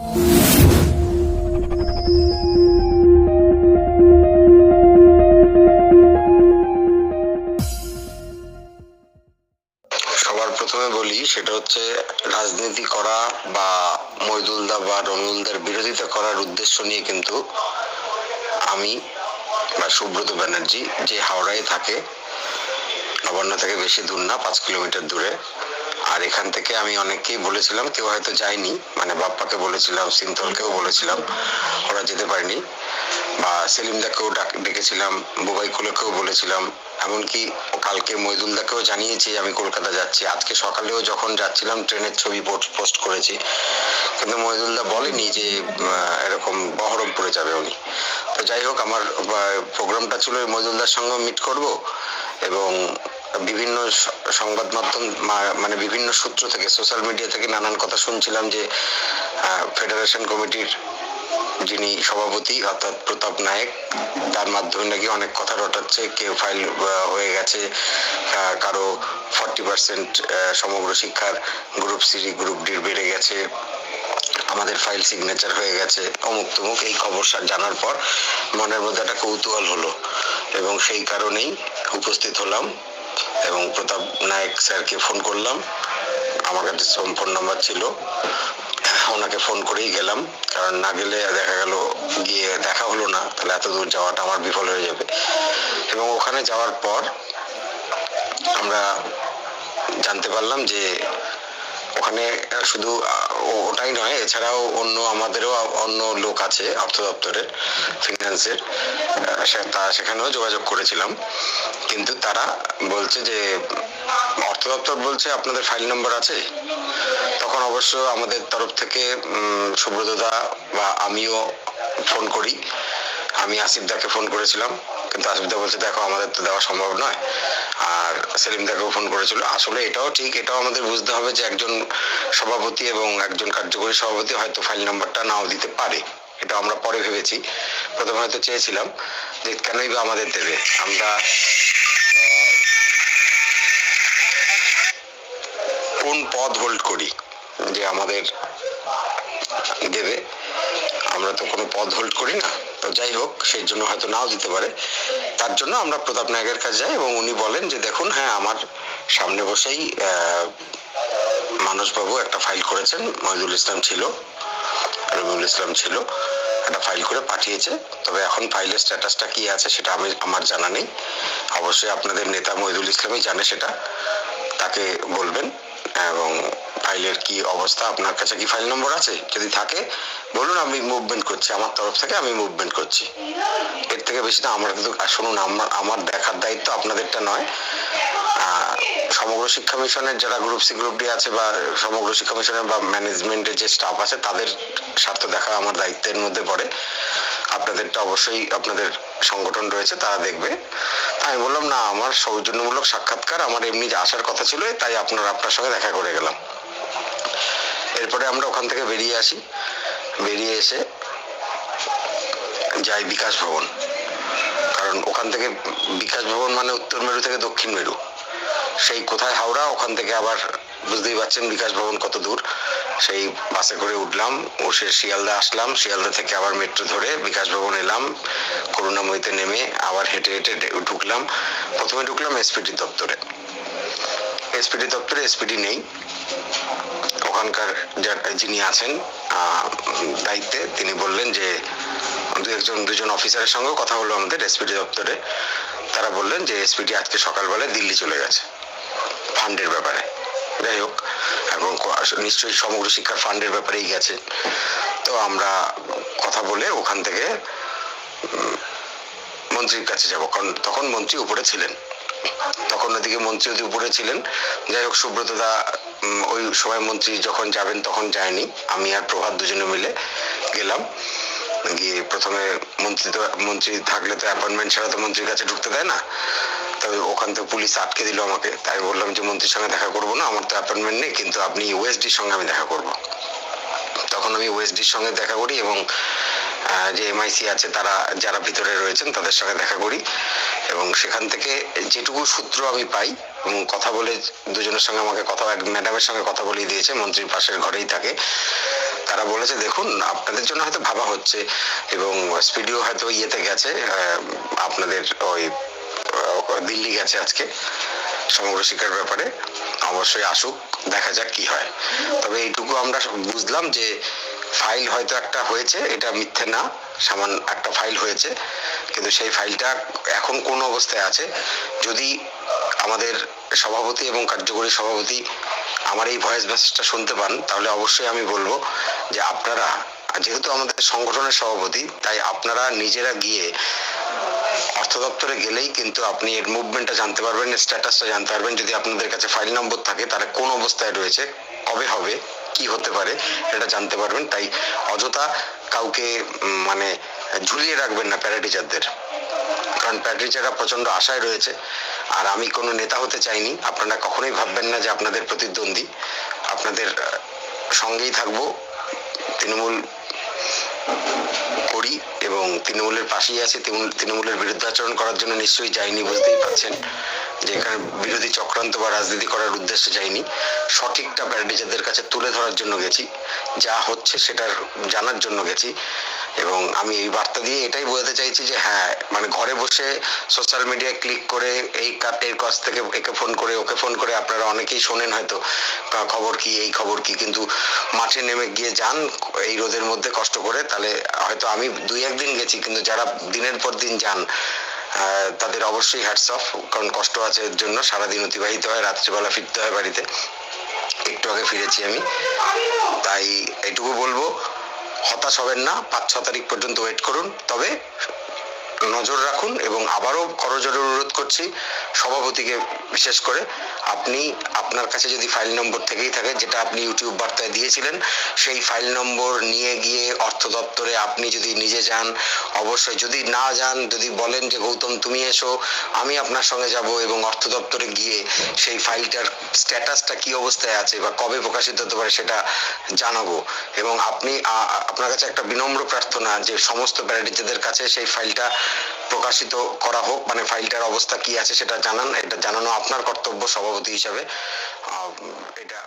সবার প্রথমে বলি, সেটা হচ্ছে রাজনীতি করা বা মইদুলদা বা রমিউলদার বিরোধিতা করার উদ্দেশ্য নিয়ে কিন্তু আমি বা সুব্রত ব্যানার্জি যে হাওড়ায় থাকে, নবান্ন থেকে বেশি দূর না, পাঁচ কিলোমিটার দূরে আর এখান থেকে আমি অনেককেই বলেছিলাম, কেউ হয়তো যায়নি মানে বাপ্পাকে বলেছিলাম সিন্তলকেও বলেছিলাম, ওরা যেতে পারেনি। বা সেলিমদাকেও ডাক ডেকেছিলাম, বুবাইকুলেকেও বলেছিলাম, এমনকি কালকে মইদুলদাকেও জানিয়েছি আমি কলকাতা যাচ্ছি। আজকে সকালেও যখন যাচ্ছিলাম, ট্রেনের ছবি পোস্ট করেছি। কিন্তু মইদুলদা বলেনি যে এরকম বহরমপুরে যাবে উনি। তো যাই হোক, আমার প্রোগ্রামটা ছিল ওই মইদুলদার সঙ্গে মিট করব এবং বিভিন্ন সংবাদ মাধ্যম মানে বিভিন্ন সূত্র থেকে সোশ্যাল মিডিয়া থেকে নানান কথা শুনছিলাম যে ফেডারেশন কমিটির যিনি সভাপতি, অর্থাৎ প্রতাপ নায়েক, তার মাধ্যমে নাকি অনেক কথা রটাচ্ছে, কেউ ফাইল হয়ে গেছে কারও ফর্টি পার্সেন্ট সমগ্র শিক্ষার গ্রুপ সি গ্রুপ ডির বেড়ে গেছে, আমাদের ফাইল সিগনেচার হয়ে গেছে, অমুক তমুক, এই খবর জানার পর মনের মধ্যে একটা কৌতূহল হলো, এবং সেই কারণেই উপস্থিত হলাম। এবং প্রতাপ নায়ক স্যারকে ফোন করলাম। আমার কাছে ফোন নাম্বার ছিল। ওনাকে ফোন করেই গেলাম। কারণ না গেলে দেখা গেল, গিয়ে দেখা হলো না। তাহলে এত দূর যাওয়াটা আমার বিফল হয়ে যাবে। এবং ওখানে যাওয়ার পর আমরা জানতে পারলাম যে ওখানে শুধু ওটাই নয়, এছাড়াও অন্য আমাদেরও অন্য লোক আছে অর্থ দপ্তরের ফিনান্সের তা সেখানেও যোগাযোগ করেছিলাম। কিন্তু তারা বলছে যে, অর্থ দপ্তর বলছে আপনাদের ফাইল নম্বর আছে। তখন অবশ্য আমাদের তরফ থেকে সুব্রতদা বা আমিও ফোন করি। আমি আসিফদাকে ফোন করেছিলাম। কিন্তু আসিফদা বলছে, দেখো, আমাদের তো দেওয়া সম্ভব নয়। আর সেলিম সেলিমদাকেও ফোন করেছিল। আসলে এটাও ঠিক, এটাও আমাদের বুঝতে হবে যে একজন সভাপতি এবং একজন কার্যকরী সভাপতি হয়তো ফাইল নাম্বারটা নাও দিতে পারে। এটা আমরা পরে ভেবেছি। প্রথমে হয়তো চেয়েছিলাম যে কেনই বা আমাদের দেবে। আমরা কোন পদ হোল্ড করি যে আমাদের দেবে? আমরা তো কোনো পদ হোল্ড করি না। তো যাই হোক, সেই জন্য হয়তো নাও দিতে পারে। তার জন্য আমরা প্রতাপ নায়কের কাছে যাই এবং উনি বলেন যে, দেখুন হ্যাঁ আমার সামনে বসেই মানসবাবু একটা ফাইল করেছেন, মহিদুল ইসলাম ছিল, রবিউল ইসলাম ছিল। একটা ফাইল করে পাঠিয়েছে। তবে এখন ফাইলের স্ট্যাটাসটা কি আছে সেটা আমি, আমার জানা নেই। অবশ্যই আপনাদের নেতা মহিদুল ইসলামই জানে সেটা। তাকে বলবেন। এবং ফাইলের কি অবস্থা, আপনার কাছে কি ফাইল নম্বর আছে? যদি থাকে, বলুন, আমি মুভমেন্ট করছি। আমার তরফ থেকে আমি মুভমেন্ট করছি। এর থেকে বেশি না, আমরা কিন্তু শুনুন, আমার আমার দেখার দায়িত্ব আপনাদেরটা নয়। সমগ্র শিক্ষা মিশনের যারা গ্রুপ সি গ্রুপ ডি আছে বা সমগ্র শিক্ষা মিশনের বা ম্যানেজমেন্টের যে স্টাফ আছে, তাদের স্বার্থ দেখা আমার দায়িত্বের মধ্যে পড়ে। আপনাদেরটা অবশ্যই আপনাদের সংগঠন রয়েছে, তারা দেখবে। আমি বললাম, না, আমার সৌজন্যমূলক সাক্ষাৎকার, আমার এমনি আসার কথা ছিল, তাই আপনার আপনার সঙ্গে দেখা করে গেলাম। এরপরে আমরা ওখান থেকে বেরিয়ে আসি। বেরিয়ে এসে যাই বিকাশ ভবন। কারণ ওখান থেকে বিকাশ ভবন মানে উত্তর মেরু থেকে দক্ষিণ মেরু। সেই কোথায় হাওড়া, ওখান থেকে আবার বুঝতেই পারছেন বিকাশ ভবন কত দূর। সেই বাসে করে উঠলাম ও সে শিয়ালদা আসলাম, শিয়ালদা থেকে আবার মেট্রো ধরে বিকাশ ভবন এলাম, করুণাময়ীতে নেমে আবার হেঁটে হেঁটে ঢুকলাম। প্রথমে ঢুকলাম এসপিডি দপ্তরে। এসপিডি দপ্তরে এসপিডি নেই। ওখানকার যিনি আছেন দায়িত্বে তিনি বললেন যে, দু একজন, দুজন অফিসারের সঙ্গেও কথা হলো আমাদের এসপিডি দপ্তরে। তারা বললেন যে এসপিডি আজকে সকালবেলায় দিল্লি চলে গেছে। ফান্ডের ব্যাপারে। যাই হোক এবং নিশ্চয়ই সমগ্র শিক্ষার ফান্ডের ব্যাপারেই গেছে। তো আমরা কথা বলে ওখান থেকে মন্ত্রীর কাছে যাব। কারণ তখন মন্ত্রী উপরে ছিলেন। তখন ওদিকে মন্ত্রী ওদিকে উপরে ছিলেন যাই হোক সুব্রতদা উম, ওই সময় মন্ত্রী যখন যাবেন তখন যায়নি। আমি আর প্রভাত দুজনে মিলে গেলাম। গিয়ে প্রথমে মন্ত্রী তো মন্ত্রী থাকলে তো অ্যাপয়েন্টমেন্ট ছাড়া তো মন্ত্রীর কাছে ঢুকতে দেয় না। তবে ওখান থেকে পুলিশ আটকে দিল আমাকে। তাই বললাম যে, মন্ত্রীর সঙ্গে দেখা করব না, আমার তো অ্যাপয়েন্টমেন্ট নেই, কিন্তু আপনি ওএসডির সঙ্গে আমি দেখা করব। তখন আমি ওএসডির সঙ্গে দেখা করি এবং যে এমআইসি আছে, তারা যারা ভিতরে রয়েছেন, তাদের সঙ্গে দেখা করি। এবং সেখান থেকে যেটুকু সূত্র আমি পাই, এবং কথা বলে দুজনের সঙ্গে আমাকে কথা এক ম্যাডামের সঙ্গে কথা বলিয়ে দিয়েছে, মন্ত্রীর পাশের ঘরেই থাকে। তারা বলেছে, দেখুন, আপনাদের জন্য হয়তো ভাবা হচ্ছে, এবং স্পিডিও হয়তো ইয়েতে গেছে আপনাদের ওই দিল্লি গেছে আজকে সমগ্র শিক্ষার ব্যাপারে। অবশ্যই আসুক, দেখা যাক কি হয়। তবে এইটুকু আমরা বুঝলাম যে ফাইল হয়তো একটা হয়েছে, এটা মিথ্যে না, সামান্য একটা ফাইল হয়েছে। কিন্তু সেই ফাইলটা এখন কোন অবস্থায় আছে? যদি আমাদের সভাপতি এবং কার্যকরী সভাপতি আমার এই ভয়েস মেসেজটা শুনতে পান, তাহলে অবশ্যই আমি বলব যে আপনারা, যেহেতু আমাদের সংগঠনের সভাপতি, তাই আপনারা নিজেরা গিয়ে অর্থ দপ্তরে গেলেই কিন্তু আপনি এর মুভমেন্টটা জানতে পারবেন স্ট্যাটাসটা জানতে পারবেন। যদি আপনাদের কাছে ফাইল নম্বর থাকে তারা কোন অবস্থায় রয়েছে, কবে হবে, কি হতে পারে এটা জানতে পারবেন। তাই অযথা কাউকে মানে ঝুলিয়ে রাখবেন না প্যারাটিচারদের কারণ প্যারাটিচাররা প্রচণ্ড আশায় রয়েছে। আর আমি কোনো নেতা হতে চাইনি। আপনারা কখনোই ভাববেন না যে আপনাদের প্রতিদ্বন্দ্বী। আপনাদের সঙ্গেই থাকব। তৃণমূল করি এবং তৃণমূলের পাশেই আছে তৃণমূলের বিরুদ্ধাচরণ করার জন্য নিশ্চয়ই যাইনি, বুঝতেই পারছেন। যে এখানে বিরোধী চক্রান্ত বা রাজনীতি করার উদ্দেশ্যে যাইনি। সঠিকটা প্যারাটিচারদের কাছে তুলে ধরার জন্য গেছি। যা হচ্ছে সেটার জানার জন্য গেছি। এবং আমি এই বার্তা দিয়ে এটাই বোঝাতে চাইছি যে হ্যাঁ মানে ঘরে বসে সোশ্যাল মিডিয়ায় ক্লিক করে এই কাটের কাছ থেকে একে ফোন করে, ওকে ফোন করে আপনারা অনেকেই শোনেন হয়তো খবর কি, এই খবর কি, কিন্তু মাঠে নেমে গিয়ে যান এই রোদের মধ্যে কষ্ট করে, তাহলে হয়তো আমি দুই একদিন গেছি, কিন্তু যারা দিনের পর দিন যান তাদের অবশ্যই হ্যাটস অফ কারণ কষ্ট আছে এর জন্য, সারাদিন অতিবাহিত হয়, রাত্রিবেলা ফিরতে হয় বাড়িতে। একটু আগে ফিরেছি আমি। তাই এটুকু বলব। হতাশ হবেন না, পাঁচ, ছ তারিখ পর্যন্ত ওয়েট করুন। তবে নজর রাখুন এবং আবারও করজোর অনুরোধ করছি। সভাপতিকে বিশেষ করে আপনি আপনার কাছে যদি ফাইল নম্বর থেকেই থাকে, যেটা আপনি ইউটিউব বার্তায় দিয়েছিলেন, সেই ফাইল নম্বর নিয়ে গিয়ে অর্থ দপ্তরে আপনি যদি নিজে যান, অবশ্যই যদি না যান, যদি বলেন যে, গৌতম, তুমি এসো, আমি আপনার সঙ্গে যাব এবং অর্থ দপ্তরে গিয়ে সেই ফাইলটার স্ট্যাটাসটা কি অবস্থায় আছে বা কবে প্রকাশিত হতে পারে সেটা জানাব। এবং আপনি আপনার কাছে একটা বিনম্র প্রার্থনা যে, সমস্ত প্যারাটিচারদের কাছে সেই ফাইলটা প্রকাশিত করা হোক মানে ফাইলটার অবস্থা কি আছে সেটা জানান, এটা জানানো আপনার কর্তব্য সভাপতি হিসাবে। এটা